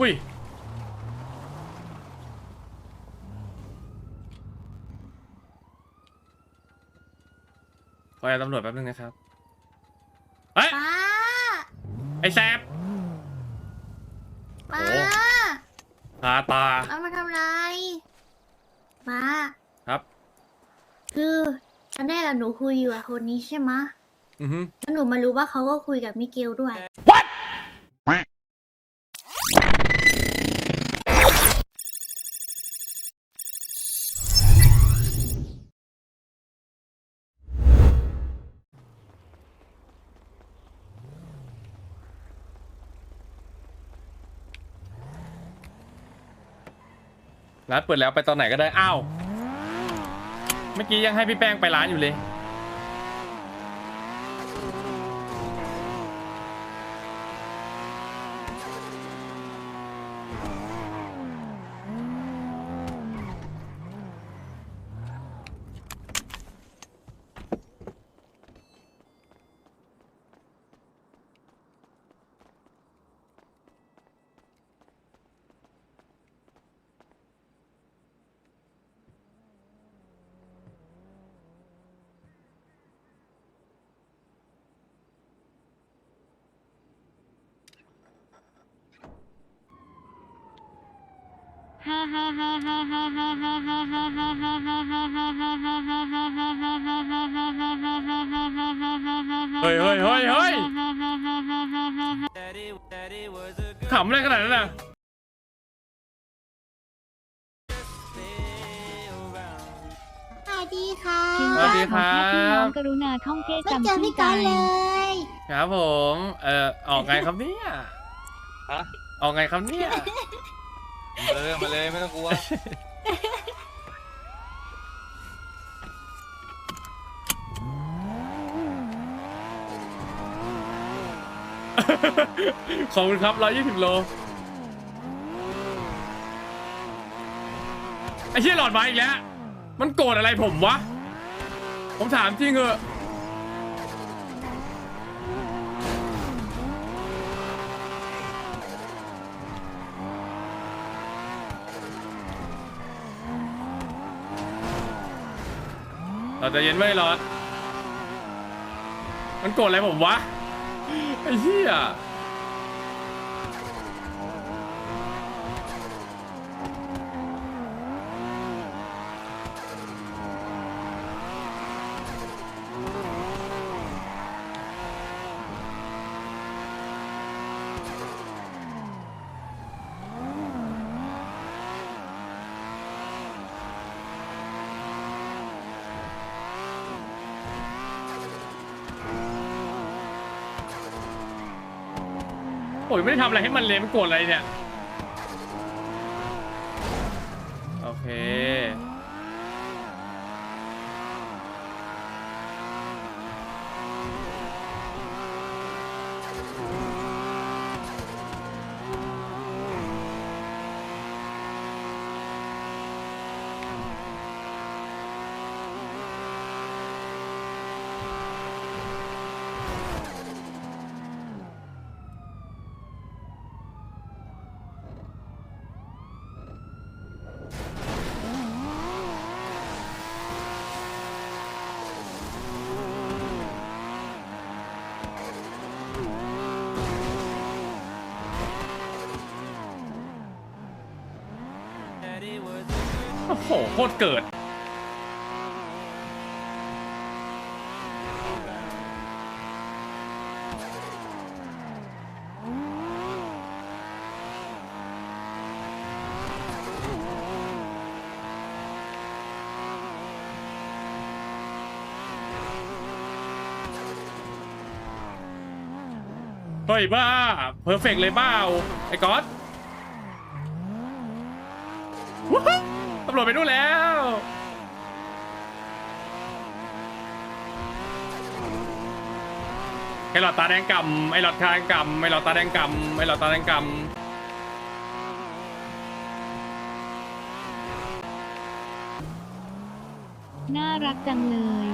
อุ้ยขอแอบตำรวจแป๊บนึงนะครับเฮ้ยป้าไอ้แซบ ป้าโอ้ ตาตาป้ามาทำไรป้าครับ คือตอนแรกอะหนูคุยอยู่กับคนนี้ใช่ไหมะอือฮึแล้วหนูมารู้ว่าเขาก็คุยกับมิเกลด้วย ร้านเปิดแล้วไปตอนไหนก็ได้ อ้าว เมื่อกี้ยังให้พี่แป้งไปร้านอยู่เลย เฮ้ยเฮ้ยเฮ้ยเฮ้ยขำอะไรขนาดนั้นน่ะสวัสดีค่ะสวัสดีครับพี่น้องกรุณาท่องเที่ยวไม่จำเจอชื่พี่อกักันนเลย ครับผม เอ่อ ออกไงครับเนี่ยฮะออกไงครับเนี่ยมา เลยมาเลยไม่ต้องกลัวขอบคุณครับร้อยยี่สิบโลไอ้เชี่ยหลอดมาอีกแล้ว มันโกรธอะไรผมวะ ผมถามจริงเหอะ เราจะเย็นไว้หลอด มันโกรธอะไรผมวะ ไอ้เหี้ย โอ้ยไม่ได้ทำอะไรให้มันเลยมันโกรธอะไรเนี่ย โอเค โอ้โหโคตรเกิด เฮ้ยบ้า เพอร์เฟกเลยบ้าไอ้ก๊อตวู้ฮู้ตำ รวจไปนู่นแล้ว ไอ้หลอดตาแดงกำไอ้หลอดคางกำไอ้หลอดตาแดงกำไอ้หลอดตาแดงกำน่ารักจังเลย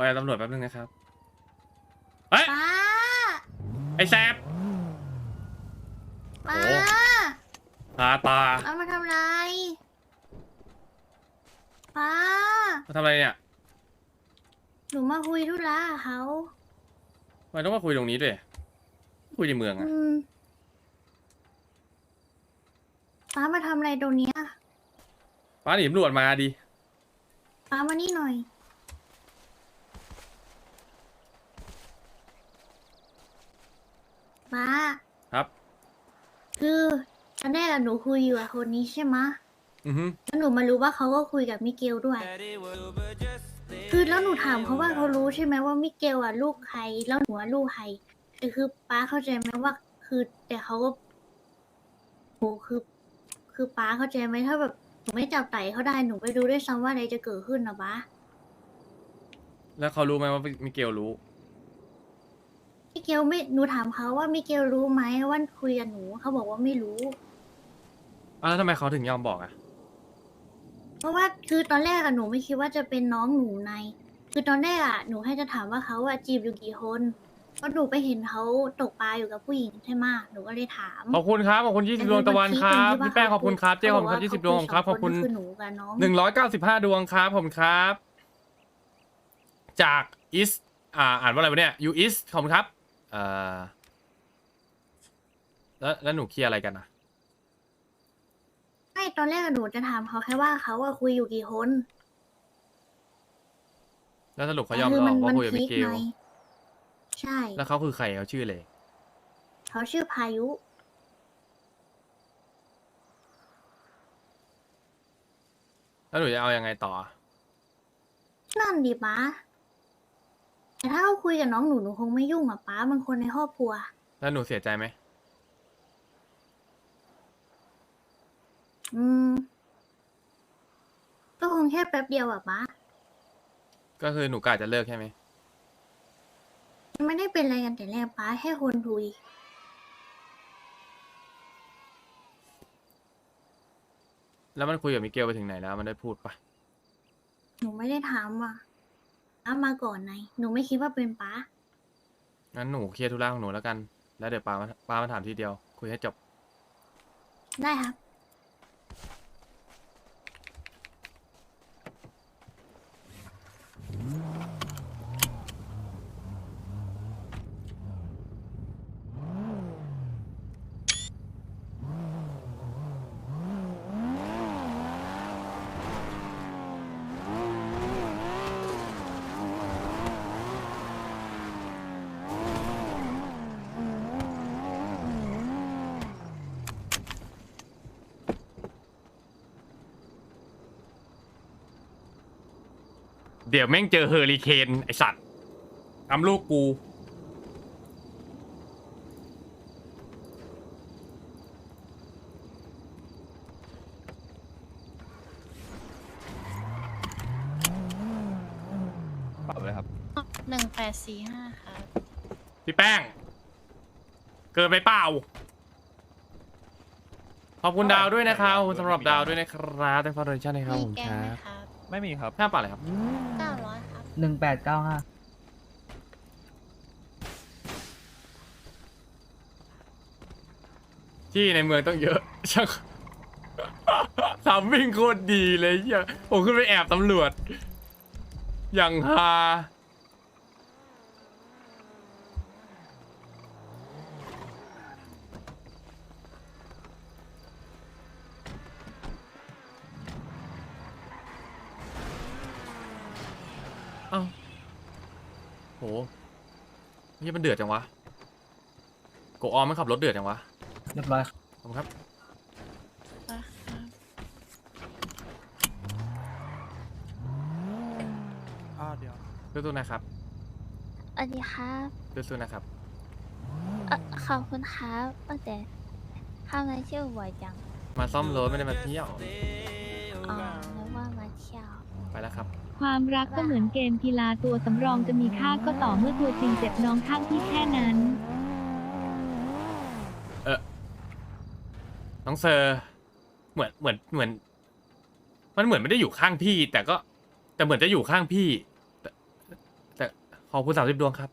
อตำรวจแป๊บนึงนะครับ เฮ้ย ป้าไอ้แซบ ป้าโอ้ ตาตาเอามาทำไร ป้า มาทำอะไรเนี่ยหนูมาคุยธุระกับเขาทำไมต้องมาคุยตรงนี้ด้วย คุยในเมืองอะอืมป้ามาทำอะไรตรงเนี้ยป้าหนีตำรวจมาดิป้ามานี่หน่อย ป้าครับ คือตอนแรกอะหนูคุยอยู่กับคนนี้ใช่ไหมะอือฮึแล้วหนูมารู้ว่าเขาก็คุยกับมิเกลด้วย คือแล้วหนูถามเขาว่าเขารู้ใช่ไหมว่ามิเกลอะลูกใครแล้วหนูอะลูกใครแต่คือป้าเข้าใจไหมว่า คือ แต่เขาก็โหคือ คือป้าเข้าใจไหมถ้าแบบหนูไม่จับไต่เขาได้หนูไปดูด้วยซ้ำว่าอะไรจะเกิดขึ้นนะป้าแล้วเขารู้ไหมว่ามิเกลรู้ มิเกลไม่หนูถามเขาว่ามิเกลรู้ไหมว่าคุยกับหนูเขาบอกว่าไม่รู้ อ้าวแล้วทำไมเขาถึงยอมบอกอะเพราะว่าคือตอนแรกอะหนูไม่คิดว่าจะเป็นน้องหนูใน คือตอนแรกอะหนูให้จะถามว่าเขาอะจีบอยู่กี่คนเพราะหนูไปเห็นเขาตกปลาอยู่กับผู้หญิงใช่ไหมะหนูก็เลยถามขอบคุณครับ ขอบคุณยี่สิบดวงตะวันครับ พี่แป้งขอบคุณครับ เจ๊ขอบคุณครับยี่สิบดวงครับขอบคุณ คือหนูกับน้องหนึ่งร้อยเก้าสิบห้าดวงครับผมครับ จากอิสอ่าอ่านว่าอะไรวะเนี่ยยูอิสขอบคุณครับ เอ่อแล้วแล้วหนูเคลียร์อะไรกันนะไม่ตอนแรกอะหนูจะถามเขาแค่ว่าเขาอะคุยอยู่กี่คนแล้วสรุปเขายอมแต่รับนว่ามันคุยกับพีมิคเกลไงใช่ แล้วเขาคือใครเขาชื่ออะไรเขาชื่อพายุ แล้วหนูจะเอายังไงต่อ นั่นดิป้า แต่ถ้าเขาคุยกับน้องหนูหนูคงไม่ยุ่งอะป้ามันคนในครอบครัว แล้วหนูเสียใจไหม อืม ก็คงแค่แป๊บเดียวอะป้าก็คือหนูกะจะเลิกใช่ไหมมันไม่ได้เป็นอะไรกันแต่แรกป้าแค่คนคุย แล้วมันคุยกับมิเกลไปถึงไหนแล้ว มันได้พูดปะหนูไม่ได้ถามอะ ป้ามาก่อนไงหนูไม่คิดว่าเป็นป้า งั้นหนูเคลียร์ธุระของหนูแล้วกัน แล้วเดี๋ยวป้ามาป้ามาถามทีเดียว คุยให้จบ ได้ครับ เดี๋ยวแม่งเจอเฮอริเคนไอสัตว์ทำลูกกู ปรับเลยครับ หนึ่งแปดสี่ห้าครับพี่แป้ง เกินไปเปล่า ขอบคุณดาวด้วยนะครับขอบคุณสำหรับดาวด้วยนะครับแต่ฟอร์เรชั่นนะครับมีผมแกคงรัไหมบครับ ไม่มีครับห้าบาทเลยครับ เก้าร้อยครับหนึ่งแปดเก้าห้าที่ในเมืองต้องเยอะช่างทำวิ่งโคตรดีเลยเหี้ยผมขึ้นไปแอบตำรวจ อย่างฮา โหนี่มันเดือดจังวะโกออมมันขับรถเดือดจังวะเรียบร้อยครับขอบคุณครับ อ้าวเดี๋ยว สู้ๆนะครับ สวัสดีครับสู้ๆนะครับ เอ่อขอบคุณครับตั้งแต่ข้ามในเที่ยวบ่อยจัง มาซ่อมรถไม่ได้มาเที่ยว อ๋อ ไปแล้วครับ ความรักก็เหมือนเกมกีฬาตัวสำรองจะมีค่าก็ต่อเมื่อตัวจริงเจ็บน้องข้างที่แค่นั้นน้องเซอร์เหมือนเหมือนเหมือน มันเหมือนไม่ได้อยู่ข้างพี่ แต่ก็ แต่เหมือนจะอยู่ข้างพี่ แต่แต่ขอบคุณสามสิบดวงครับ